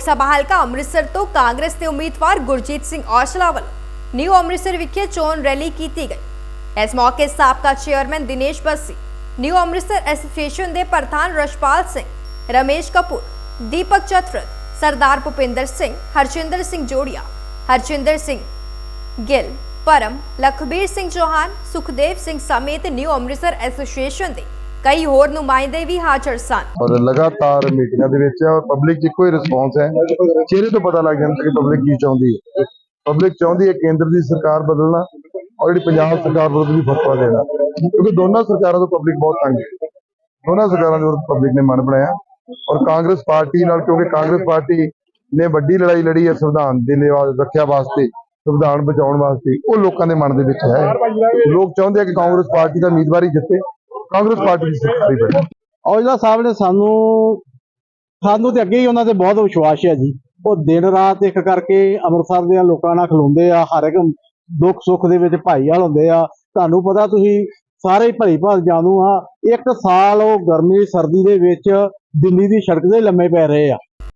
ਲੋਕ ਸਭਾ ਹਲਕਾ ਅੰਮ੍ਰਿਤਸਰ ਤੋਂ ਕਾਂਗਰਸ ਦੇ ਉਮੀਦਵਾਰ ਗੁਰਜੀਤ ਸਿੰਘ ਔਜਲਾ ਵੱਲੋਂ ਨਿਊ ਅੰਮ੍ਰਿਤਸਰ ਵਿਖੇ ਚੋਣ ਰੈਲੀ ਕੀਤੀ ਗਈ ਇਸ ਮੌਕੇ ਸਾਬਕਾ chairman Dinesh Bassi new Amritsar association ਦੇ ਪ੍ਰਧਾਨ ਰਸ਼ਪਾਲ ਸਿੰਘ ਰਮੇਸ਼ ਕਪੂਰ ਦੀਪਕ ਚਤਰਥ ਸਰਦਾਰ ਭੁਪਿੰਦਰ ਸਿੰਘ ਹਰਚਿੰਦਰ ਸਿੰਘ ਜੋੜੀਆ ਹਰਚਿੰਦਰ ਸਿੰਘ ਗਿੱਲ ਪਰਮ ਲਖਬੀਰ ਸਿੰਘ ਚੌਹਾਨ ਸੁਖਦੇਵ ਸਿੰਘ ਸਮੇਤ ਨਿਊ ਅੰਮ੍ਰਿਤਸਰ ਐਸੋਸੀਏਸ਼ਨ ਦੇ ਕਈ ਹੋਰ ਨੁਮਾਇੰਦੇ ਵੀ ਹਾਜ਼ਰ ਸਨ। ਔਰ ਲਗਾਤਾਰ ਮੀਟਿੰਗਾਂ ਦੇ ਵਿੱਚ ਪਬਲਿਕ 'ਚ ਇੱਕੋ ਹੀ ਰਿਸਪੌਂਸ ਹੈ। ਚਿਹਰੇ ਤੋਂ ਪਤਾ ਲੱਗ ਜਾਂਦਾ ਕਿ ਪਬਲਿਕ ਕੀ ਚਾਹੁੰਦੀ ਹੈ। ਪਬਲਿਕ ਚਾਹੁੰਦੀ ਹੈ ਕੇਂਦਰ ਦੀ ਸਰਕਾਰ ਬਦਲਣਾ ਔਰ ਜਿਹੜੀ ਪੰਜਾਬ ਸਰਕਾਰ ਵਿਰੁੱਧ ਵੀ ਫਤਵਾ ਦੇਣਾ। ਕਿਉਂਕਿ ਦੋਨਾਂ ਸਰਕਾਰਾਂ ਤੋਂ ਪਬਲਿਕ ਬਹੁਤ ਤੰਗ ਹੈ। ਦੋਨਾਂ ਸਰਕਾਰਾਂ ਦੇ ਪਬਲਿਕ ਨੇ ਮਨ ਬਣਾਇਆ ਔਰ ਕਾਂਗਰਸ ਪਾਰਟੀ ਨਾਲ, ਕਿਉਂਕਿ ਕਾਂਗਰਸ ਪਾਰਟੀ ਨੇ ਵੱਡੀ ਲੜਾਈ ਲੜੀ ਹੈ ਸੰਵਿਧਾਨ ਦੇ ਰੱਖਿਆ ਵਾਸਤੇ, ਸੰਵਿਧਾਨ ਬਚਾਉਣ ਵਾਸਤੇ, ਉਹ ਲੋਕਾਂ ਦੇ ਮਨ ਦੇ ਵਿੱਚ ਹੈ। ਲੋਕ ਚਾਹੁੰਦੇ ਆ ਕਿ ਕਾਂਗਰਸ ਪਾਰਟੀ ਦਾ ਉਮੀਦਵਾਰ ਹੀ ਜਿੱਤੇ। ਕਾਂਗਰਸ ਪਾਰਟੀ ਦੀ ਔਜਲਾ ਸਾਹਿਬ ਨੇ ਸਾਨੂੰ ਸਾਨੂੰ ਤੇ ਅੱਗੇ ਹੀ ਉਹਨਾਂ ਤੇ ਬਹੁਤ ਵਿਸ਼ਵਾਸ ਹੈ ਜੀ। ਉਹ ਦਿਨ ਰਾਤ ਇੱਕ ਕਰਕੇ ਅੰਮ੍ਰਿਤਸਰ ਦੇ ਲੋਕਾਂ ਨਾਲ ਖਲੋਂਦੇ ਆ, ਹਰ ਇੱਕ ਦੁੱਖ ਸੁੱਖ ਦੇ ਵਿੱਚ ਭਾਈਵਾਲ ਹੁੰਦੇ ਆ। ਤੁਹਾਨੂੰ ਪਤਾ ਤੁਸੀਂ ਸਾਰੇ ਹੀ ਭਲੀ ਭਾਲ ਜਾਣੂ ਆ, ਇੱਕ ਸਾਲ ਉਹ ਗਰਮੀ ਸਰਦੀ ਦੇ ਵਿੱਚ ਦਿੱਲੀ ਦੀ ਸੜਕ ਦੇ ਲੰਮੇ ਪੈ ਰਹੇ ਆ।